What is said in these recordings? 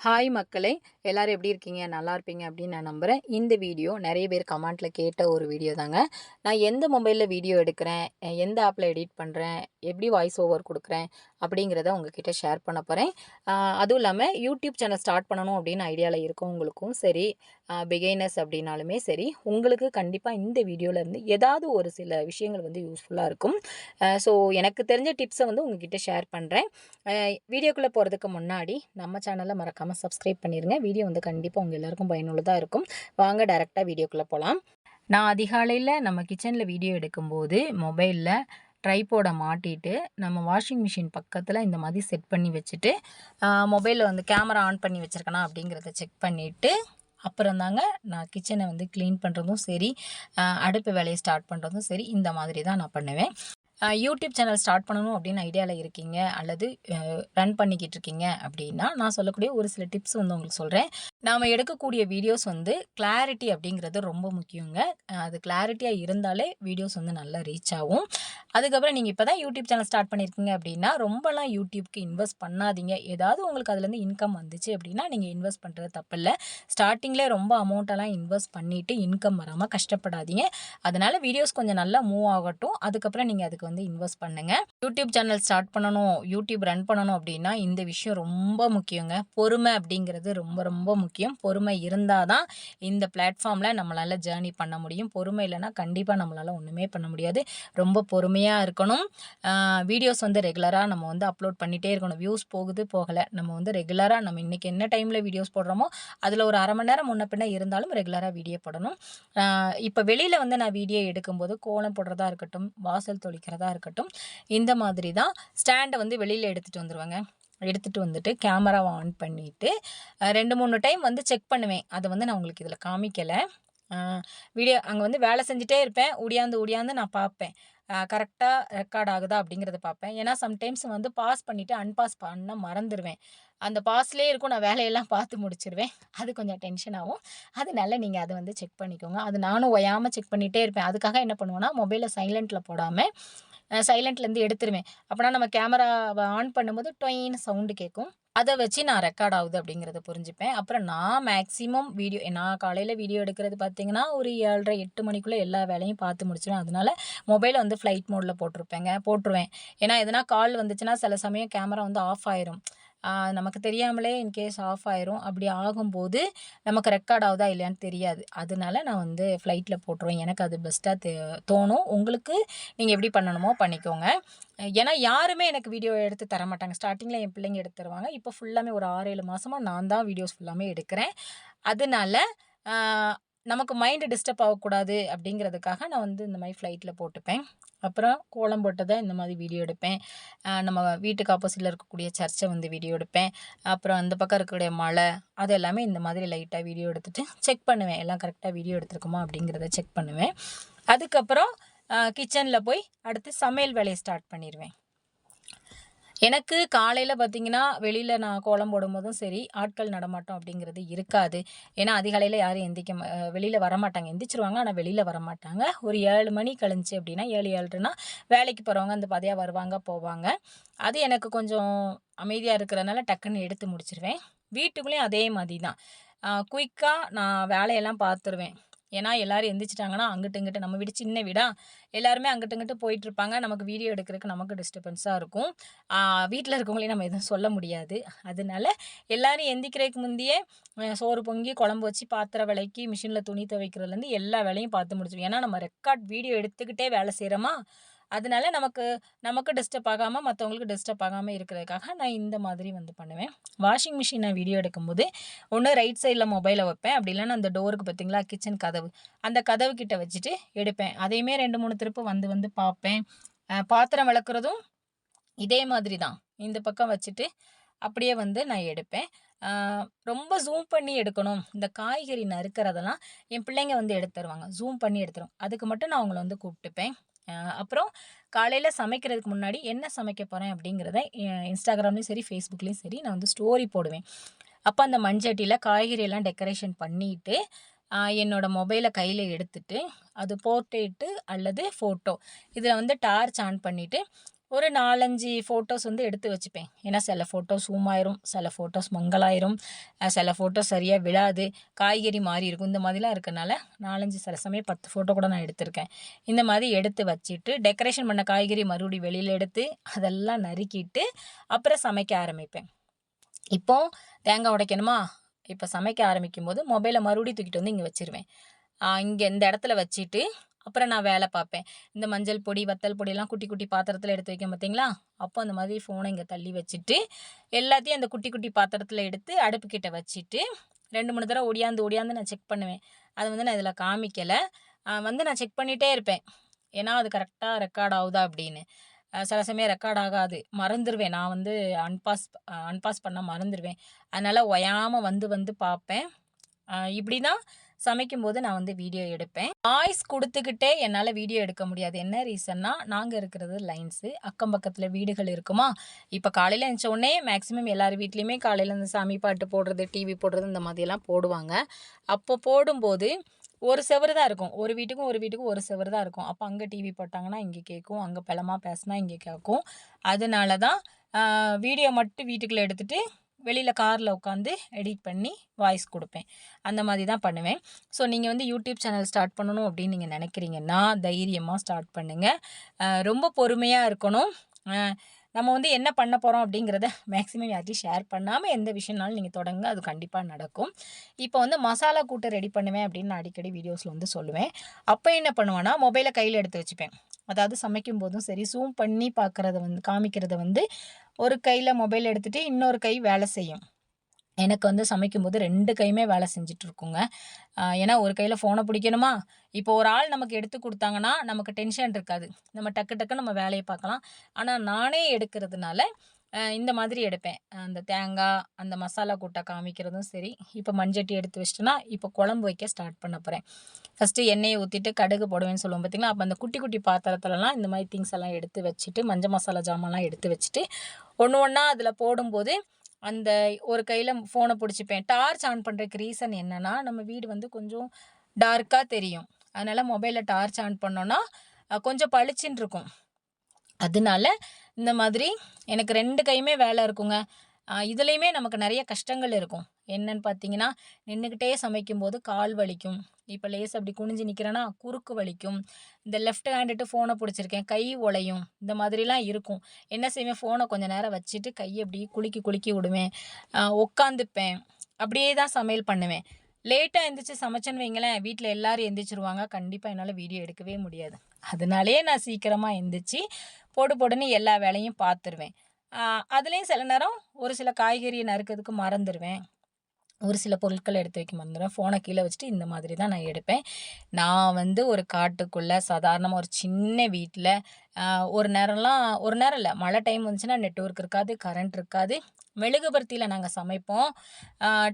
Hi மக்களே எல்லாரும் எப்படி இருக்கீங்க? நல்லா இருப்பீங்க அப்படின்னு நான் நம்புகிறேன் இந்த வீடியோ நிறைய பேர் கமெண்ட்டில் கேட்ட ஒரு வீடியோ தாங்க. நான் எந்த மொபைலில் வீடியோ எடுக்கிறேன்? எந்த ஆப்பில் எடிட் பண்ணுறேன் எப்படி வாய்ஸ் ஓவர் கொடுக்குறேன்? அப்படிங்கிறத உங்ககிட்ட ஷேர் பண்ண போகிறேன் அதுவும் இல்லாமல் யூடியூப் சேனல் ஸ்டார்ட் பண்ணணும் அப்படின்னு ஐடியாவில் இருக்கவங்களுக்கும் சரி பிகைனர்ஸ் அப்படின்னாலுமே சரி உங்களுக்கு கண்டிப்பாக இந்த வீடியோவிலேருந்து ஏதாவது ஒரு சில விஷயங்கள் வந்து யூஸ்ஃபுல்லாக இருக்கும். ஸோ எனக்கு தெரிஞ்ச டிப்ஸை வந்து உங்ககிட்ட ஷேர் பண்ணுறேன் வீடியோக்குள்ளே போகிறதுக்கு முன்னாடி நம்ம சேனலை மறக்காமல் சப்ஸ்கிரைப் பண்ணிடுங்க வீடியோ வந்து கண்டிப்பாக உங்கள் எல்லாருக்கும் பயனுள்ளதாக இருக்கும். வாங்க டேரெக்டாக வீடியோக்குள்ளே போகலாம் நான் அதிகாலையில் நம்ம கிச்சனில் வீடியோ எடுக்கும்போது மொபைலில் ட்ரைபோடை மாட்டிட்டு நம்ம வாஷிங் மிஷின் பக்கத்தில் இந்த மாதிரி செட் பண்ணி வச்சுட்டு மொபைலில் வந்து கேமரா ஆன் பண்ணி வச்சுருக்கேனா அப்படிங்கிறத செக் பண்ணிவிட்டு அப்புறம் தாங்க நான் கிச்சனை வந்து க்ளீன் பண்ணுறதும் சரி அடுப்பு வேலையை ஸ்டார்ட் பண்ணுறதும் சரி இந்த மாதிரி தான் நான் பண்ணுவேன். யூடியூப் சேனல் ஸ்டார்ட் பண்ணணும் அப்படின்னு ஐடியாவில் இருக்கீங்க அல்லது ரன் பண்ணிக்கிட்டு இருக்கீங்க அப்படின்னா நான் சொல்லக்கூடிய ஒரு சில டிப்ஸ் வந்து உங்களுக்கு சொல்கிறேன் நாம் எடுக்கக்கூடிய வீடியோஸ் வந்து கிளாரிட்டி அப்படிங்கிறது ரொம்ப முக்கியங்க. அது கிளாரிட்டியாக இருந்தாலே வீடியோஸ் வந்து நல்லா ரீச் ஆகும். அதுக்கப்புறம் நீங்கள் இப்போ தான் யூடியூப் சேனல் ஸ்டார்ட் பண்ணியிருக்கீங்க அப்படின்னா ரொம்பலாம் யூடியூப்க்கு இன்வெஸ்ட் பண்ணாதீங்க. ஏதாவது உங்களுக்கு அதுலேருந்து இன்கம் வந்துச்சு அப்படின்னா நீங்கள் இன்வெஸ்ட் பண்ணுறது தப்பில்லை. ஸ்டார்டிங்லேயே ரொம்ப அமௌண்ட்டெல்லாம் இன்வெஸ்ட் பண்ணிவிட்டு இன்கம் வராமல் கஷ்டப்படாதீங்க. அதனால் வீடியோஸ் கொஞ்சம் நல்லா மூவ் ஆகட்டும். அதுக்கப்புறம் நீங்கள் அதுக்கு வந்து இன்வெஸ்ட் பண்ணுங்கள் யூடியூப் சேனல் ஸ்டார்ட் பண்ணணும் யூடியூப் ரன் பண்ணணும் அப்படின்னா இந்த விஷயம் ரொம்ப முக்கியங்க. பொறுமை அப்படிங்கிறது ரொம்ப ரொம்ப முக்கியம். பொறுமை இருந்தால் தான் இந்த பிளாட்ஃபார்மில் நம்மளால் ஜேர்னி பண்ண முடியும். பொறுமை இல்லைன்னா கண்டிப்பாக நம்மளால் ஒன்றுமே பண்ண முடியாது. ரொம்ப பொறுமையாக இருக்கணும். வீடியோஸ் வந்து ரெகுலராக நம்ம வந்து அப்லோட் பண்ணிகிட்டே இருக்கணும். வியூஸ் போகுது போகலை. நம்ம வந்து ரெகுலராக நம்ம இன்றைக்கி என்ன டைமில் வீடியோஸ் போடுறோமோ அதில் ஒரு அரை மணி நேரம் முன்ன பின்ன இருந்தாலும் ரெகுலராக வீடியோ போடணும். இப்போ வெளியில் வந்து நான் வீடியோ எடுக்கும்போது கோலம் போடுறதா இருக்கட்டும் வாசல் தொளிக்கிறதா இருக்கட்டும் இந்த இந்த மாதிரி தான் ஸ்டாண்டை வந்து வெளியில் எடுத்துகிட்டு வந்துடுவேங்க எடுத்துகிட்டு வந்துட்டு கேமராவை ஆன் பண்ணிவிட்டு ரெண்டு மூணு டைம் வந்து செக் பண்ணுவேன். அதை வந்து நான் உங்களுக்கு இதில் காமிக்கலை. வீடியோ அங்கே வந்து வேலை செஞ்சுட்டே இருப்பேன். ஒடியாந்து ஒடியாந்து நான் பார்ப்பேன். கரெக்டாக ரெக்கார்ட் ஆகுதா அப்படிங்கிறத பார்ப்பேன். ஏன்னா சம்டைம்ஸ் வந்து பாஸ் பண்ணிவிட்டு அன்பாஸ் பண்ண மறந்துடுவேன் அந்த பாஸ்லேயே இருக்கும். நான் வேலையெல்லாம் பார்த்து முடிச்சிருவேன். அது கொஞ்சம் டென்ஷன் ஆகும். அதனால நீங்கள் அதை வந்து செக் பண்ணிக்கோங்க. அது நானும் ஒயாமல் செக் பண்ணிகிட்டே இருப்பேன். அதுக்காக என்ன பண்ணுவேன்னா மொபைலை சைலண்ட்டில் போடாமல் சைலண்ட்லேருந்து எடுத்துருவேன். அப்படின்னா நம்ம கேமராவை ஆன் பண்ணும்போது டொயின்னு சவுண்டு கேட்கும் அதை வச்சு நான் ரெக்கார்ட் ஆகுது அப்படிங்கிறத புரிஞ்சுப்பேன். அப்புறம் நான் மேக்ஸிமம் வீடியோ நான் காலையில் வீடியோ எடுக்கிறது பார்த்தீங்கன்னா ஒரு ஏழரை எட்டு மணிக்குள்ளே எல்லா வேலையும் பார்த்து முடிச்சிடுவேன் அதனால மொபைலை வந்து ஃப்ளைட் மோடில் போட்டிருப்பேங்க போட்டுருவேன். ஏன்னா எதனா கால் வந்துச்சுன்னா சில சமயம் கேமரா வந்து ஆஃப் ஆயிரும். நமக்கு தெரியாமலே இன்கேஸ் ஆஃப் ஆயிரும். அப்படி ஆகும்போது நமக்கு ரெக்கார்ட் ஆகுதா இல்லையான்னு தெரியாது. அதனால நான் வந்து ஃப்ளைட்டில் போட்டுருவேன். எனக்கு அது பெஸ்ட்டாக தே தோணும். உங்களுக்கு நீங்கள் எப்படி பண்ணணுமோ பண்ணிக்கோங்க. ஏன்னா யாருமே எனக்கு வீடியோ எடுத்து தர மாட்டாங்க. ஸ்டார்டிங்கில் என் பிள்ளைங்க எடுத்து தருவாங்க. இப்போ ஃபுல்லாமே ஒரு ஆறு ஏழு மாதமாக நான் தான் வீடியோஸ் ஃபுல்லாமே எடுக்கிறேன். அதனால நமக்கு மைண்டு டிஸ்டர்ப் ஆகக்கூடாது அப்படிங்கிறதுக்காக நான் வந்து இந்த மாதிரி ஃப்ளைட்டில் போட்டுப்பேன். அப்புறம் கோலம் போட்டதை இந்த மாதிரி வீடியோ எடுப்பேன். நம்ம வீட்டுக்கு ஆப்போசிட்டில் இருக்கக்கூடிய சர்ச்சை வந்து வீடியோ எடுப்பேன். அப்புறம் அந்த பக்கம் இருக்கக்கூடிய மலை அது எல்லாமே இந்த மாதிரி லைட்டாக வீடியோ எடுத்துகிட்டு செக் பண்ணுவேன். எல்லாம் கரெக்டாக வீடியோ எடுத்துருக்கோமா அப்படிங்கிறத செக் பண்ணுவேன். அதுக்கப்புறம் கிச்சனில் போய் அடுத்து சமையல் வேலையை ஸ்டார்ட் பண்ணிடுவேன் எனக்கு காலையில் பார்த்திங்கன்னா வெளியில் நான் கோலம் போடும்போதும் சரி ஆட்கள் நடமாட்டம் அப்படிங்கிறது இருக்காது. ஏன்னா அதிகாலையில் யாரும் எந்திக்க வெளியில் வரமாட்டாங்க. எந்திரிச்சிருவாங்க ஆனால் வெளியில் வரமாட்டாங்க. ஒரு ஏழு மணி கழிஞ்சு அப்படின்னா ஏழு ஏழுனா வேலைக்கு போகிறவங்க அந்த பதையாக வருவாங்க போவாங்க. அது எனக்கு கொஞ்சம் அமைதியாக இருக்கிறதுனால டக்குன்னு எடுத்து முடிச்சிருவேன். வீட்டுக்குள்ளேயும் அதே மாதிரி தான் குயிக்காக நான் வேலையெல்லாம் பார்த்துருவேன் ஏன்னா எல்லோரும் எந்திரிச்சிட்டாங்கன்னா அங்கிட்டு இங்கிட்டு நம்ம வீடு சின்ன வீடா எல்லாருமே அங்கிட்டு இங்கிட்டு போயிட்டுருப்பாங்க. நமக்கு வீடியோ எடுக்கிறதுக்கு நமக்கு டிஸ்டர்பன்ஸாக இருக்கும். வீட்டில் இருக்கவங்களையும் நம்ம எதுவும் சொல்ல முடியாது. அதனால எல்லோரும் எந்திக்கிறதுக்கு முந்தையே சோறு பொங்கி குழம்பு வச்சு பாத்திரம் விலைக்கி மிஷினில் துணி துவைக்கிறதுலேருந்து எல்லா வேலையும் பார்த்து முடிச்சிடும் ஏன்னா நம்ம ரெக்கார்ட் வீடியோ எடுத்துக்கிட்டே வேலை செய்கிறோமா அதனால நமக்கு நமக்கு டிஸ்டர்ப் ஆகாமல் மற்றவங்களுக்கு டிஸ்டர்ப் ஆகாமல் இருக்கிறதுக்காக நான் இந்த மாதிரி வந்து பண்ணுவேன். வாஷிங் மிஷின் நான் வீடியோ எடுக்கும்போது ஒன்று ரைட் சைடில் மொபைலை வைப்பேன். அப்படி இல்லைன்னா அந்த டோருக்கு பார்த்திங்களா கிச்சன் கதவு. அந்த கதவு கிட்ட வச்சுட்டு எடுப்பேன். அதையுமே ரெண்டு மூணு திருப்பு வந்து வந்து பார்ப்பேன். பாத்திரம் விளக்குறதும் இதே மாதிரி தான். இந்த பக்கம் வச்சுட்டு அப்படியே வந்து நான் எடுப்பேன். ரொம்ப ஜூம் பண்ணி எடுக்கணும். இந்த காய்கறி நறுக்கிறதெல்லாம் என் பிள்ளைங்க வந்து எடுத்து தருவாங்க. ஜூம் பண்ணி எடுத்துரும். அதுக்கு மட்டும் நான் அவங்கள வந்து கூப்பிட்டுப்பேன். அப்புறம் காலையில் சமைக்கிறதுக்கு முன்னாடி என்ன சமைக்க போகிறேன் அப்படிங்கிறத இன்ஸ்டாகிராம்லேயும் சரி ஃபேஸ்புக்லேயும் சரி நான் வந்து ஸ்டோரி போடுவேன். அப்போ அந்த மண்சட்டியில் காய்கறியெல்லாம் டெக்கரேஷன் பண்ணிவிட்டு என்னோடய மொபைலை கையில் எடுத்துட்டு அது போர்ட்ரேட்டு அல்லது ஃபோட்டோ இதில் வந்து டார்ச் ஆன் பண்ணிவிட்டு ஒரு 4, 5 ஃபோட்டோஸ் வந்து எடுத்து வச்சுப்பேன். ஏன்னா சில ஃபோட்டோஸ் ஜூம் ஆயிரும், சில ஃபோட்டோஸ் மங்கலாயிரும், சில ஃபோட்டோஸ் சரியாக விழாது, காய்கறி மாறி இருக்கும். இந்த மாதிரிலாம் இருக்கனால 4, 5 சில சமயம் 10 ஃபோட்டோ கூட நான் எடுத்திருக்கேன். இந்த மாதிரி எடுத்து வச்சுட்டு, டெக்கரேஷன் பண்ண காய்கறி மறுபடியும் வெளியில் எடுத்து, அதெல்லாம் நறுக்கிட்டு, அப்புறம் சமைக்க ஆரம்பிப்பேன். இப்போ தேங்காய் உடைக்கணுமா? இப்போ சமைக்க ஆரம்பிக்கும்போது மொபைலை மறுபடியும் தூக்கிட்டு வந்து இங்கே வச்சுருவேன். இங்கே இந்த இடத்துல வச்சுட்டு, அப்புறம் நான் வேலை பார்ப்பேன். இந்த மஞ்சள் பொடி, வத்தல் பொடியெல்லாம் குட்டி குட்டி பாத்திரத்தில் எடுத்து வைக்கேன் பார்த்தீங்களா? அப்போ அந்த மாதிரி ஃபோனை இங்கே தள்ளி வச்சுட்டு, எல்லாத்தையும் அந்த குட்டி குட்டி பாத்திரத்தில் எடுத்து அடுப்புக்கிட்ட வச்சுட்டு, ரெண்டு மூணு தடவை ஒடியாந்து ஒடியாந்து நான் செக் பண்ணுவேன். அது வந்து நான் இதில் காமிக்கலை வந்து நான் செக் பண்ணிகிட்டே இருப்பேன். ஏன்னா அது கரெக்டாக ரெக்கார்ட் ஆகுதா அப்படின்னு. சில சமயம் ரெக்கார்ட் ஆகாது. மறந்துடுவேன் நான் வந்து அன்பாஸ் அன்பாஸ் பண்ண மறந்துடுவேன் அதனால் ஒயாமல் வந்து வந்து பார்ப்பேன். இப்படி தான் சமைக்கும்போது நான் வந்து வீடியோ எடுப்பேன். வாய்ஸ் கொடுத்துக்கிட்டே என்னால் வீடியோ எடுக்க முடியாது. என்ன ரீசன்னா, நாங்கள் இருக்கிறது லைன்ஸு. அக்கம் பக்கத்தில் வீடுகள் இருக்குமா, இப்போ காலையில் எழுந்த உடனே மேக்ஸிமம் எல்லார் வீட்லேயுமே காலையில் இந்த சாமி பாட்டு போடுறது, டிவி போடுறது இந்த மாதிரியெல்லாம் போடுவாங்க. அப்போ போடும்போது ஒரு செவுரு தான் இருக்கும். ஒரு வீட்டுக்கும் ஒரு வீட்டுக்கும் ஒரு செவுரு தான் இருக்கும். அப்போ அங்கே டிவி போட்டாங்கன்னா இங்கே கேட்கும். அங்கே பலமாக பேசினா இங்கே கேட்கும். அதனால தான் வீடியோ மட்டும் வீட்டுக்குள்ளே எடுத்துகிட்டு வெளியில் காரில் உட்காந்து எடிட் பண்ணி வாய்ஸ் கொடுப்பேன் அந்த மாதிரி தான் பண்ணுவேன். ஸோ நீங்கள் வந்து யூடியூப் சேனல் ஸ்டார்ட் பண்ணணும் அப்படின்னு நீங்கள் நினைக்கிறீங்கன்னா, தைரியமாக ஸ்டார்ட் பண்ணுங்கள் ரொம்ப பொறுமையாக இருக்கணும். நம்ம வந்து என்ன பண்ண போகிறோம் அப்படிங்கிறத மேக்ஸிமம் யார்ட்டையும் ஷேர் பண்ணாம எந்த விஷயம்னாலும் நீங்கள் தொடங்க அது கண்டிப்பாக நடக்கும். இப்போ வந்து மசாலா கூட்டை ரெடி பண்ணுவேன் அப்படின்னு நான் அடிக்கடி வீடியோஸில் வந்து சொல்லுவேன். அப்போ என்ன பண்ணுவேன்னா, மொபைலை கையில் எடுத்து வச்சுப்பேன். அதாவது சமைக்கும்போதும் சரி, ஜூம் பண்ணி பார்க்குறத வந்து காமிக்கிறத வந்து ஒரு கையில் மொபைல் எடுத்துகிட்டு இன்னொரு கை வேலை செய்யும். எனக்கு வந்து சமைக்கும்போது ரெண்டு கையுமே வேலை செஞ்சுட்டு இருக்குங்க. ஏன்னா ஒரு கையில் ஃபோனை பிடிக்கணுமா, இப்போ ஒரு ஆள் நமக்கு எடுத்து கொடுத்தாங்கன்னா நமக்கு டென்ஷன் இருக்காது. நம்ம டக்கு டக்கு நம்ம வேலையை பார்க்கலாம். ஆனால் நானே எடுக்கிறதுனால, இந்த மாதிரி எடுப்பேன். அந்த தேங்காய், அந்த மசாலா கூட்டை காமிக்கிறதும் சரி, இப்போ மஞ்சட்டி எடுத்து வச்சிட்டோன்னா இப்போ குழம்பு வைக்க ஸ்டார்ட் பண்ண போகிறேன் ஃபர்ஸ்ட்டு எண்ணெயை ஊற்றிட்டு கடுகு போடுவேன்னு சொல்லுவோம் பார்த்தீங்களா? அப்போ அந்த குட்டி குட்டி பாத்திரத்துலலாம் இந்த மாதிரி திங்ஸ் எல்லாம் எடுத்து வச்சுட்டு, மஞ்ச மசாலா ஜாமான்லாம் எடுத்து வச்சுட்டு, ஒன்று ஒன்றா அதில் போடும்போது, அந்த ஒரு கையில் ஃபோனை பிடிச்சிப்பேன் டார்ச் ஆன் பண்ணுறதுக்கு ரீசன் என்னென்னா நம்ம வீடு வந்து கொஞ்சம் டார்க்காக தெரியும். அதனால் மொபைலில் டார்ச் ஆன் பண்ணோன்னா கொஞ்சம் பளிச்சுன்னு இருக்கும். அதனால இந்த மாதிரி எனக்கு ரெண்டு கையுமே வேலை இருக்குங்க. இதுலேயுமே நமக்கு நிறைய கஷ்டங்கள் இருக்கும். என்னன்னு பார்த்தீங்கன்னா, நின்றுக்கிட்டே சமைக்கும்போது கால் வலிக்கும். இப்போ லேஸ் அப்படி குனிஞ்சு நிற்கிறேன்னா குறுக்கு வலிக்கும். இந்த லெஃப்ட் ஹேண்டுட்டு ஃபோனை பிடிச்சிருக்கேன் கை உழையும். இந்த மாதிரிலாம் இருக்கும். என்ன செய்வேன், ஃபோனை கொஞ்ச நேரம் வச்சுட்டு கையை அப்படி குலுக்கி குலுக்கி விடுவேன். உட்காந்துப்பேன். அப்படியே தான் சமையல் பண்ணுவேன். லேட்டாக எந்திரிச்சு சமைச்சேன்னு வைங்களேன், வீட்டில் எல்லோரும் எந்திரிச்சிருவாங்க கண்டிப்பாக என்னால் வீடியோ எடுக்கவே முடியாது. அதனாலேயே நான் சீக்கிரமாக எந்திரிச்சு, பொடு போடுன்னு எல்லா வேலையும் பார்த்துருவேன். அதுலேயும் சில நேரம் ஒரு சில காய்கறியை நறுக்கிறதுக்கு மறந்துடுவேன் ஒரு சில பொருட்களை எடுத்து வைக்க மறந்துடுவேன் ஃபோனை கீழே வச்சுட்டு இந்த மாதிரி தான் நான் எடுப்பேன். நான் வந்து ஒரு காட்டுக்குள்ளே சாதாரணமாக ஒரு சின்ன வீட்டில் ஒரு நேரம்லாம் ஒரு நேரம் இல்லை மழை டைம் வந்துச்சுன்னா நெட்ஒர்க் இருக்காது, கரண்ட் இருக்காது. மெழுகுபர்த்தியில் நாங்கள் சமைப்போம்.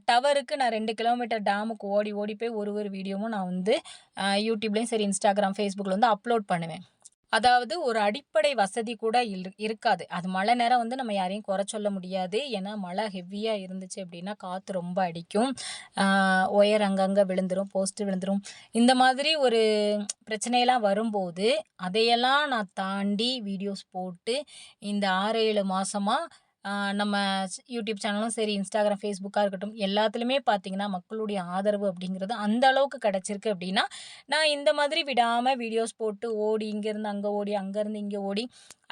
டவருக்கு நான் ரெண்டு கிலோமீட்டர் டேமுக்கு ஓடி ஓடி போய் ஒரு ஒரு வீடியோவும் நான் வந்து யூடியூப்லேயும் சரி, இன்ஸ்டாகிராம் ஃபேஸ்புக்கில் வந்து அப்லோட் பண்ணுவேன். அதாவது ஒரு அடிப்படை வசதி கூட இல் இருக்காது. அது மழை நேரம் வந்து நம்ம யாரையும் குறை சொல்ல முடியாது. ஏன்னா மழை ஹெவியாக இருந்துச்சு அப்படின்னா, காற்று ரொம்ப அடிக்கும். ஒயர் அங்கங்கே விழுந்துடும் போஸ்ட் விழுந்துடும் இந்த மாதிரி ஒரு பிரச்சனையெல்லாம் வரும்போது, அதையெல்லாம் நான் தாண்டி வீடியோஸ் போட்டு, இந்த ஆறு ஏழு மாதமாக நம்ம யூடியூப் சேனலும் சரி, இன்ஸ்டாகிராம் ஃபேஸ்புக்காக இருக்கட்டும், எல்லாத்துலேயுமே பார்த்தீங்கன்னா, மக்களுடைய ஆதரவு அப்படிங்கிறது அந்த அளவுக்கு கிடச்சிருக்கு அப்படின்னா, நான் இந்த மாதிரி விடாமல் வீடியோஸ் போட்டு ஓடி, இங்கேருந்து அங்கே ஓடி, அங்கேருந்து இங்கே ஓடி,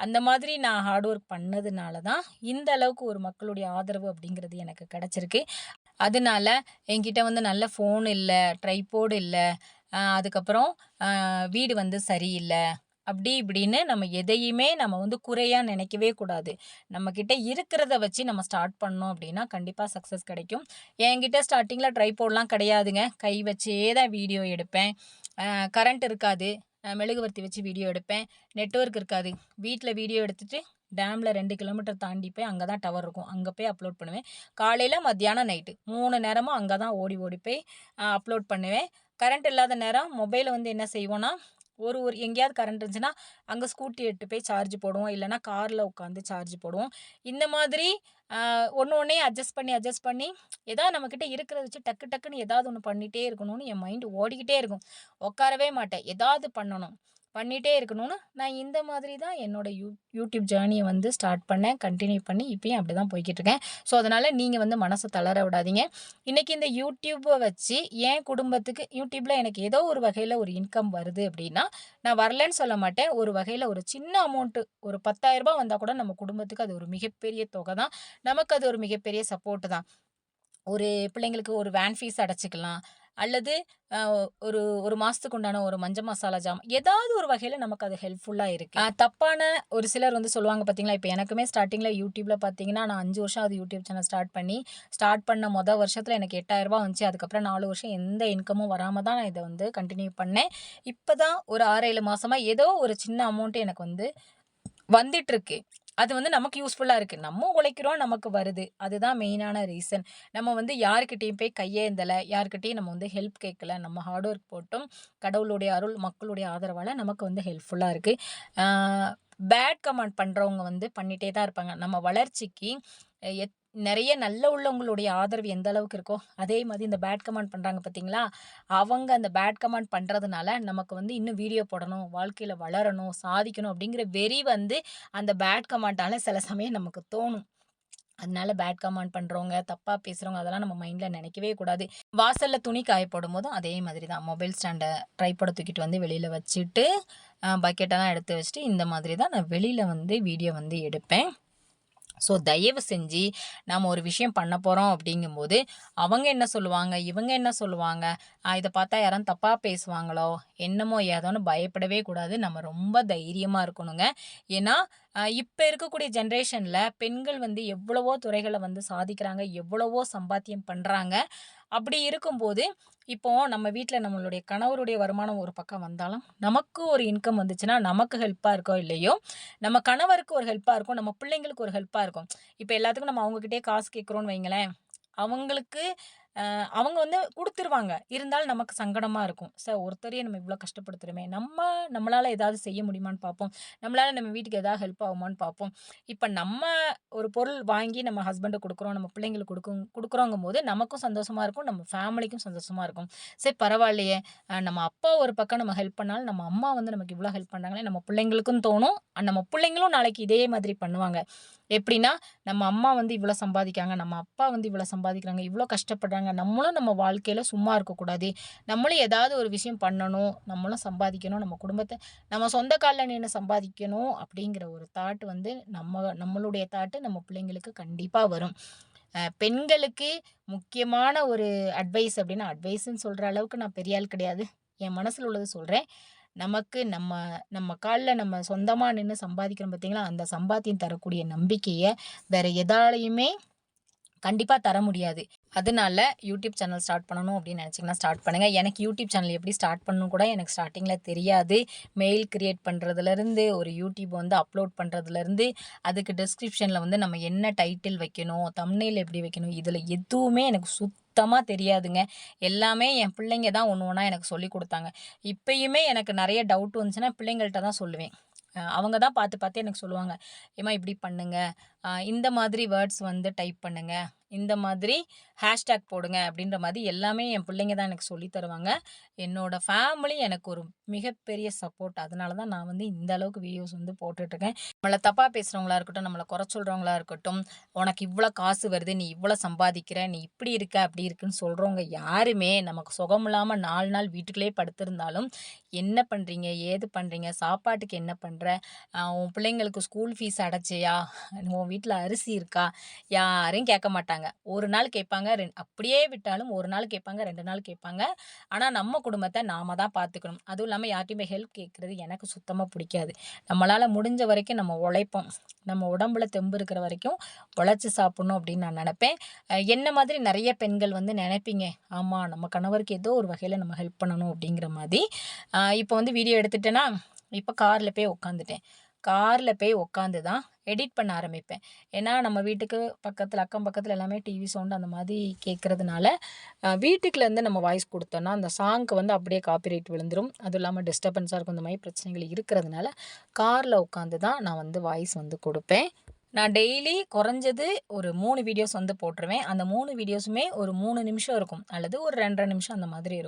அந்த மாதிரி நான் ஹார்ட் ஒர்க் பண்ணதுனால தான், இந்த அளவுக்கு ஒரு மக்களுடைய ஆதரவு அப்படிங்கிறது எனக்கு கிடச்சிருக்கு. அதனால என்கிட்ட வந்து நல்ல ஃபோன் இல்லை ட்ரைபோர்டு இல்லை அதுக்கப்புறம் வீடு வந்து சரியில்லை அப்படி இப்படின்னு நம்ம எதையுமே நம்ம வந்து குறையாக நினைக்கவே கூடாது. நம்மக்கிட்ட இருக்கிறத வச்சு நம்ம ஸ்டார்ட் பண்ணோம் அப்படின்னா, கண்டிப்பாக சக்சஸ் கிடைக்கும். என்கிட்ட ஸ்டார்டிங்கில் ட்ரை போடலாம் கிடையாதுங்க. கை வச்சே தான் வீடியோ எடுப்பேன். கரண்ட் இருக்காது. மெழுகுவர்த்தி வச்சு வீடியோ எடுப்பேன். நெட்ஒர்க் இருக்காது. வீட்டில் வீடியோ எடுத்துகிட்டு டேமில் ரெண்டு கிலோமீட்டர் தாண்டி போய் அங்கே தான் டவர் இருக்கும். அங்கே போய் அப்லோட் பண்ணுவேன். காலையில் மத்தியானம், நைட்டு மூணு நேரமும் அங்கே தான் ஓடி ஓடி போய் அப்லோட் பண்ணுவேன். கரண்ட் இல்லாத நேரம் மொபைலை வந்து என்ன செய்வோன்னா ஒரு ஒரு எங்கேயாவது கரண்ட் இருந்துச்சுன்னா, அங்கே ஸ்கூட்டி எடுத்துட்டு போய் சார்ஜ் போடுவோம். இல்லைனா காரில் உட்காந்து சார்ஜ் போடுவோம். இந்த மாதிரி ஒன்று ஒன்றே அட்ஜஸ்ட் பண்ணி அட்ஜஸ்ட் பண்ணி, ஏதாவது நம்மக்கிட்ட இருக்கிறத வச்சு டக்கு டக்குன்னு ஏதாவது ஒன்று பண்ணிகிட்டே இருக்கணும்னு என் மைண்டு ஓடிக்கிட்டே இருக்கும். உட்காரவே மாட்டேன். ஏதாவது பண்ணணும். பண்ணிகிட்டே இருக்கணும்னு நான் இந்த மாதிரி தான் என்னோடய யூ யூடியூப் ஜேர்னியை வந்து ஸ்டார்ட் பண்ணேன். கண்டினியூ பண்ணி இப்போயும் அப்படி தான் போய்க்கிட்டுருக்கேன் ஸோ அதனால் நீங்கள் வந்து மனசை தளர விடாதீங்க. இன்றைக்கி இந்த யூடியூப்பை வச்சு என் குடும்பத்துக்கு யூடியூப்பில் எனக்கு ஏதோ ஒரு வகையில் ஒரு இன்கம் வருது அப்படின்னா நான் வரலன்னு சொல்ல மாட்டேன். ஒரு வகையில் ஒரு சின்ன அமௌண்ட்டு ஒரு பத்தாயிரரூபா வந்தால் கூட நம்ம குடும்பத்துக்கு அது ஒரு மிகப்பெரிய தொகை தான். நமக்கு அது ஒரு மிகப்பெரிய சப்போர்ட்டு தான். ஒரு பிள்ளைங்களுக்கு ஒரு வேன் ஃபீஸ் அடைச்சிக்கலாம். அல்லது ஒரு ஒரு மாதத்துக்கு உண்டான ஒரு மஞ்சள் மசாலா ஜாம் ஏதாவது ஒரு வகையில் நமக்கு அது ஹெல்ப்ஃபுல்லாக இருக்குது தப்பான ஒரு சிலர் வந்து சொல்லுவாங்க பார்த்தீங்களா, இப்போ எனக்குமே ஸ்டார்டிங்கில் யூடியூப்பில் பார்த்தீங்கன்னா, நான் அஞ்சு வருஷம் அது யூடியூப் சேனல் ஸ்டார்ட் பண்ணி. ஸ்டார்ட் பண்ண மொதல் வருஷத்தில் எனக்கு எட்டாயிரரூபா வந்துச்சு. அதுக்கப்புறம் நாலு வருஷம் எந்த இன்கமும் வராமல் தான் நான் இதை வந்து கண்டினியூ பண்ணேன். இப்போ தான் ஒரு ஆறு ஏழு மாதமாக ஏதோ ஒரு சின்ன அமௌண்ட்டு எனக்கு வந்து வந்துட்டுருக்கு. அது வந்து நமக்கு யூஸ்ஃபுல்லாக இருக்குது நம்ம உழைக்கிறோம், நமக்கு வருது. அதுதான் மெயினான ரீசன். நம்ம வந்து யாருக்கிட்டேயும் போய் கையேந்தலை யாருக்கிட்டேயும் நம்ம வந்து ஹெல்ப் கேட்கல. நம்ம ஹார்ட் ஒர்க் போட்டும், கடவுளுடைய அருள், மக்களுடைய ஆதரவால் நமக்கு வந்து ஹெல்ப்ஃபுல்லாக இருக்குது பேட் கமெண்ட் பண்ணுறவங்க வந்து பண்ணிகிட்டே தான் இருப்பாங்க. நம்ம வளர்ச்சிக்கு எத் நிறைய நல்ல உள்ளவங்களுடைய ஆதரவு எந்த அளவுக்கு இருக்கோ, அதே மாதிரி இந்த பேட் கமெண்ட் பண்ணுறாங்க பார்த்தீங்களா, அவங்க அந்த பேட் கமெண்ட் பண்ணுறதுனால நமக்கு வந்து இன்னும் வீடியோ போடணும், வாழ்க்கையில் வளரணும், சாதிக்கணும் அப்படிங்கிற வெறி வந்து அந்த பேட் கமெண்ட்டால சில சமயம் நமக்கு தோணும். அதனால பேட் கமெண்ட் பண்ணுறவங்க தப்பாக பேசுகிறவங்க அதெல்லாம் நம்ம மைண்டில் நினைக்கவே கூடாது. வாசலில் துணி காயப்படும் போதும் அதே மாதிரி தான். மொபைல் ஸ்டாண்ட ட்ரைபாட தூக்கிட்டு வந்து வெளியில் வச்சுட்டு, பக்கெட்டெல்லாம் எடுத்து வச்சுட்டு, இந்த மாதிரி தான் நான் வெளியில் வந்து வீடியோ வந்து எடுப்பேன். ஸோ தயவு செஞ்சு நாம் ஒரு விஷயம் பண்ண போகிறோம் அப்படிங்கும்போது, அவங்க என்ன சொல்லுவாங்க? இவங்க என்ன சொல்லுவாங்க? இதை பார்த்தா யாரும் தப்பாக பேசுவாங்களோ? என்னமோ ஏதோன்னு பயப்படவே கூடாது. நம்ம ரொம்ப தைரியமாக இருக்கணுங்க. ஏன்னா, இப்போ இருக்கக்கூடிய ஜென்ரேஷனில் பெண்கள் வந்து எவ்வளவோ துறைகளை வந்து சாதிக்கிறாங்க. எவ்வளவோ சம்பாத்தியம் பண்ணுறாங்க அப்படி இருக்கும்போது, இப்போ நம்ம வீட்டில் நம்மளுடைய கணவருடைய வருமானம் ஒரு பக்கம் வந்தாலும், நமக்கு ஒரு இன்கம் வந்துச்சுன்னா, நமக்கு ஹெல்ப்பாக இருக்கோ இல்லையோ, நம்ம கணவருக்கு ஒரு ஹெல்ப்பாக இருக்கும். நம்ம பிள்ளைங்களுக்கு ஒரு ஹெல்ப்பாக இருக்கும். இப்போ எல்லாத்துக்கும் நம்ம அவங்கக்கிட்டே காசு கேட்குறோன்னு வைங்களேன், அவங்களுக்கு அவங்க வந்து குடுத்துருவாங்க. இருந்தாலும் நமக்கு சங்கடமா இருக்கும். சார் ஒருத்தரையே நம்ம இவ்வளோ கஷ்டப்படுத்துறோமே! நம்ம நம்மளால ஏதாவது செய்ய முடியுமான்னு பார்ப்போம். நம்மளால நம்ம வீட்டுக்கு ஏதாவது ஹெல்ப் ஆகுமான்னு பார்ப்போம். இப்போ நம்ம ஒரு பொருள் வாங்கி நம்ம ஹஸ்பண்டை கொடுக்குறோம் நம்ம பிள்ளைங்களுக்கு கொடுக்கும் கொடுக்குறோங்கும் போது நமக்கும் சந்தோஷமா இருக்கும். நம்ம ஃபேமிலிக்கும் சந்தோஷமா இருக்கும். சரி பரவாயில்லையே! நம்ம அப்பா ஒரு பக்கம் நம்ம ஹெல்ப் பண்ணாலும், நம்ம அம்மா வந்து நமக்கு இவ்வளோ ஹெல்ப் பண்ணாங்களே நம்ம பிள்ளைங்களுக்கும் தோணும். நம்ம பிள்ளைங்களும் நாளைக்கு இதே மாதிரி பண்ணுவாங்க. எப்படின்னா, நம்ம அம்மா வந்து இவ்வளோ சம்பாதிக்கிறாங்க. நம்ம அப்பா வந்து இவ்வளோ சம்பாதிக்கிறாங்க. இவ்வளோ கஷ்டப்படுறாங்க. நம்மளும் நம்ம வாழ்க்கையில் சும்மா இருக்கக்கூடாது. நம்மளும் ஏதாவது ஒரு விஷயம் பண்ணணும். நம்மளும் சம்பாதிக்கணும். நம்ம குடும்பத்தை நம்ம சொந்த காலில் நின்று சம்பாதிக்கணும் அப்படிங்கிற ஒரு தாட் வந்து நம்ம நம்மளுடைய தாட்டு நம்ம பிள்ளைங்களுக்கு கண்டிப்பாக வரும். பெண்களுக்கு முக்கியமான ஒரு அட்வைஸ் அப்படின்னா, அட்வைஸ்ன்னு சொல்கிற அளவுக்கு நான் பெரிய ஆள் கிடையாது. என் மனசில் உள்ளது சொல்கிறேன் நமக்கு நம்ம நம்ம காலில் நம்ம சொந்தமாக நின்று சம்பாதிக்கிறோம் பார்த்தீங்களா, அந்த சம்பாத்தியம் தரக்கூடிய நம்பிக்கையை வேறு எதாலையுமே கண்டிப்பாக தர முடியாது. அதனால யூடியூப் சேனல் ஸ்டார்ட் பண்ணணும் அப்படின்னு நினச்சிங்கன்னா ஸ்டார்ட் பண்ணுங்கள் எனக்கு யூடியூப் சேனல் எப்படி ஸ்டார்ட் பண்ணணும் கூட எனக்கு ஸ்டார்டிங்கில் தெரியாது. மெயில் கிரியேட் பண்ணுறதுலேருந்து ஒரு யூடியூப் வந்து அப்லோட் பண்ணுறதுலேருந்து அதுக்கு டிஸ்கிரிப்ஷனில் வந்து நம்ம என்ன டைட்டில் வைக்கணும், தமிழில் எப்படி வைக்கணும், இதில் எதுவுமே எனக்கு சுத்தமாக தெரியாதுங்க. எல்லாமே என் பிள்ளைங்க தான் ஒன்று ஒன்றா எனக்கு சொல்லிக் கொடுத்தாங்க இப்பயுமே எனக்கு நிறைய டவுட் வந்துச்சுன்னா பிள்ளைங்கள்ட்ட தான் சொல்லுவேன். அவங்க தான் பார்த்து பார்த்து எனக்கு சொல்லுவாங்க. "ஏம்மா இப்படி பண்ணுங்க. இந்த மாதிரி வேர்ட்ஸ் வந்து டைப் பண்ணுங்க. இந்த மாதிரி ஹேஷ்டேக் போடுங்க." அப்படின்ற மாதிரி எல்லாமே என் பிள்ளைங்க தான் எனக்கு சொல்லி தருவாங்க. என்னோட ஃபேமிலி எனக்கு ஒரு மிகப்பெரிய சப்போர்ட். அதனால தான் நான் வந்து இந்த அளவுக்கு வீடியோஸ் வந்து போட்டுட்ருக்கேன். நம்மளை தப்பாக பேசுகிறவங்களா இருக்கட்டும், நம்மளை குறை சொல்கிறவங்களா இருக்கட்டும், "உனக்கு இவ்வளோ காசு வருது. நீ இவ்வளோ சம்பாதிக்கிற. நீ இப்படி இருக்க, அப்படி இருக்குன்னு" சொல்கிறவங்க யாருமே நமக்கு சுகம் இல்லாமல் நாலு நாள் வீட்டுக்குள்ளேயே படுத்திருந்தாலும், "என்ன பண்ணுறீங்க ஏது பண்ணுறீங்க சாப்பாட்டுக்கு என்ன பண்ணுற உன் பிள்ளைங்களுக்கு ஸ்கூல் ஃபீஸ் அடைச்சியா? உன் வீட்டில் அரிசி இருக்கா?" யாரையும் கேட்க மாட்டாங்க. ஒரு நாள் கேட்பாங்க. ரெண் அப்படியே விட்டாலும் ஒரு நாள் கேட்பாங்க, ரெண்டு நாள் கேட்பாங்க. ஆனால் நம்ம குடும்பத்தை நாம தான் பார்த்துக்கணும். அதுவும் இல்லாமல் யார்ட்டையுமே ஹெல்ப் கேட்குறது எனக்கு சுத்தமாக பிடிக்காது நம்மளால் முடிஞ்ச வரைக்கும் நம்ம உழைப்போம். நம்ம உடம்புல தெம்பு இருக்கிற வரைக்கும் உழைச்சி சாப்பிட்ணும் அப்படின்னு நான் நினப்பேன் என்ன மாதிரி நிறைய பெண்கள் வந்து நினைப்பீங்க ஆமாம் நம்ம கணவருக்கு ஏதோ ஒரு வகையில் நம்ம ஹெல்ப் பண்ணணும் அப்படிங்கிற மாதிரி இப்போ வந்து வீடியோ எடுத்துட்டேன்னா இப்போ காரில் போய் உட்காந்துட்டேன். காரில் போய் உட்காந்து தான் எடிட் பண்ண ஆரம்பிப்பேன். ஏன்னா நம்ம வீட்டுக்கு பக்கத்தில் அக்கம் பக்கத்தில் எல்லாமே டிவி சவுண்ட் அந்த மாதிரி கேட்குறதுனால வீட்டுக்குலேருந்து நம்ம வாய்ஸ் கொடுத்தோன்னா அந்த சாங்க்கு வந்து அப்படியே காப்பிரைட் விழுந்துடும் அதுவும் இல்லாமல் டிஸ்டர்பன்ஸாக இருக்கும். இந்த மாதிரி பிரச்சனைகள் இருக்கிறதுனால, காரில் உட்காந்து தான் நான் வந்து வாய்ஸ் வந்து கொடுப்பேன் நான் டெய்லி குறைஞ்சது ஒரு மூணு வீடியோஸ் வந்து போட்டுருவேன். அந்த மூணு வீடியோஸுமே ஒரு மூணு நிமிஷம் இருக்கும். அல்லது ஒரு 2 1/2 நிமிஷம் அந்த மாதிரி இருக்கும்.